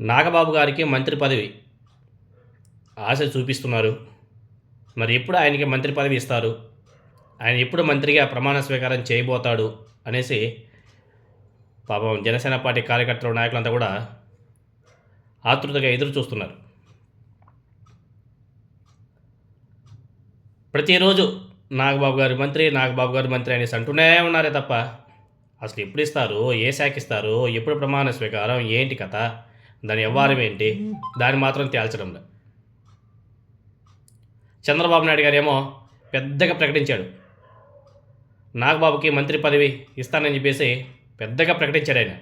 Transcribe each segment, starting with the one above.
నాగబాబు గారికి మంత్రి పదవి ఆశ చూపిస్తున్నారు. మరి ఎప్పుడు ఆయనకి మంత్రి పదవి ఇస్తారు? ఆయన ఎప్పుడు మంత్రిగా ప్రమాణ స్వీకారం చేయబోతాడు అనేసి పాపం జనసేన పార్టీ కార్యకర్తలు నాయకులంతా కూడా ఆతృతగా ఎదురు చూస్తున్నారు. ప్రతిరోజు నాగబాబు గారి మంత్రి నాగబాబు గారి మంత్రి అనేసి అంటూనే ఉన్నారే తప్ప అసలు ఎప్పుడు ఇస్తారు? ఏ శాఖ ఇస్తారు? ఎప్పుడు ప్రమాణ స్వీకారం? ఏంటి కథ? దాని వ్యవహారం ఏంటి? దాన్ని మాత్రం తేల్చడం లేదు. చంద్రబాబు నాయుడు గారు ఏమో పెద్దగా ప్రకటించాడు. నాగబాబుకి మంత్రి పదవి ఇస్తానని చెప్పేసి పెద్దగా ప్రకటించాడు ఆయన.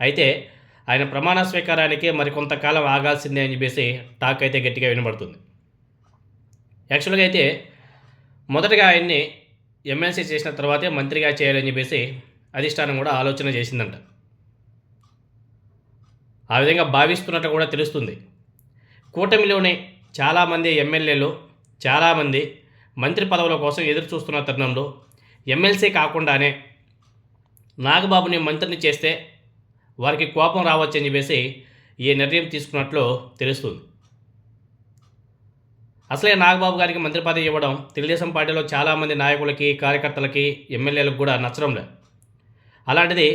అయితే ఆయన ప్రమాణ స్వీకారానికి మరికొంతకాలం ఆగాల్సిందే అని చెప్పేసి టాక్ అయితే గట్టిగా వినబడుతుంది. యాక్చువల్గా అయితే మొదటగా ఆయన్ని ఎమ్మెల్సీ చేసిన తర్వాతే మంత్రిగా చేయాలని చెప్పేసి అధిష్టానం కూడా ఆలోచన చేసిందంట. ఆ విధంగా భావిస్తున్నట్టు కూడా తెలుస్తుంది. కూటమిలోనే చాలామంది ఎమ్మెల్యేలు చాలామంది మంత్రి పదవుల కోసం ఎదురు చూస్తున్న తరుణంలో ఎమ్మెల్సీ కాకుండానే నాగబాబుని మంత్రిని చేస్తే వారికి కోపం రావచ్చని చెప్పేసి ఈ నిర్ణయం తీసుకున్నట్లు తెలుస్తుంది. అసలే నాగబాబు గారికి మంత్రి పదవి ఇవ్వడం తెలుగుదేశం పార్టీలో చాలామంది నాయకులకి కార్యకర్తలకి ఎమ్మెల్యేలకు కూడా నచ్చడం లేదు. అలాంటిది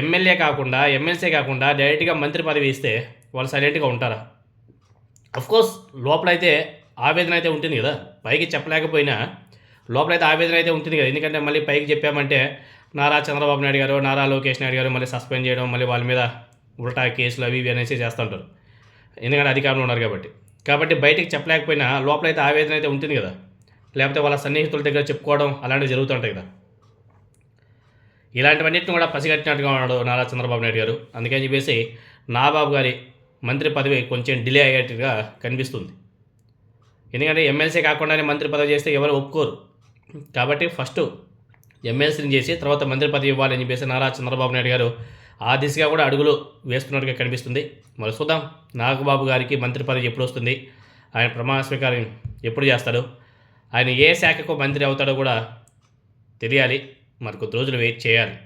ఎమ్మెల్యే కాకుండా ఎమ్మెల్సీ కాకుండా డైరెక్ట్గా మంత్రి పదవి ఇస్తే వాళ్ళు సైలెంట్గా ఉంటారా? అఫ్కోర్స్ లోపలైతే ఆవేదన అయితే ఉంటుంది కదా. పైకి చెప్పలేకపోయినా లోపలైతే ఆవేదన అయితే ఉంటుంది కదా. ఎందుకంటే మళ్ళీ పైకి చెప్పామంటే నారా చంద్రబాబు నాయుడు గారు నారా లోకేష్ నాయుడు గారు మళ్ళీ సస్పెండ్ చేయడం మళ్ళీ వాళ్ళ మీద ఉల్టా కేసులు అవి ఇవి అనేసి చేస్తుంటారు. ఎందుకంటే అధికారంలో ఉన్నారు కాబట్టి. కాబట్టి బయటికి చెప్పలేకపోయినా లోపలైతే ఆవేదన అయితే ఉంటుంది కదా. లేకపోతే వాళ్ళ సన్నిహితుల దగ్గర చెప్పుకోవడం అలాంటివి జరుగుతుంటాయి కదా. ఇలాంటివన్నిటిని కూడా పసిగట్టినట్టుగా ఉన్నాడు నారా చంద్రబాబు నాయుడు గారు. అందుకని చెప్పేసి నాబాబు గారి మంత్రి పదవి కొంచెం డిలే అయ్యేట్టుగా కనిపిస్తుంది. ఎందుకంటే ఎమ్మెల్సీ కాకుండానే మంత్రి పదవి చేస్తే ఎవరు ఒప్పుకోరు. కాబట్టి ఫస్ట్ ఎమ్మెల్సీని చేసి తర్వాత మంత్రి పదవి ఇవ్వాలని చెప్పేసి నారా చంద్రబాబు నాయుడు గారు ఆ దిశగా కూడా అడుగులు వేస్తున్నట్టుగా కనిపిస్తుంది. మరి చూద్దాం నాగబాబు గారికి మంత్రి పదవి ఎప్పుడు వస్తుంది? ఆయన ప్రమాణ స్వీకారం ఎప్పుడు చేస్తాడు? ఆయన ఏ శాఖకు మంత్రి అవుతాడో కూడా తెలియాలి. మరి కొద్ది రోజులు వెయిట్ చేయాలి.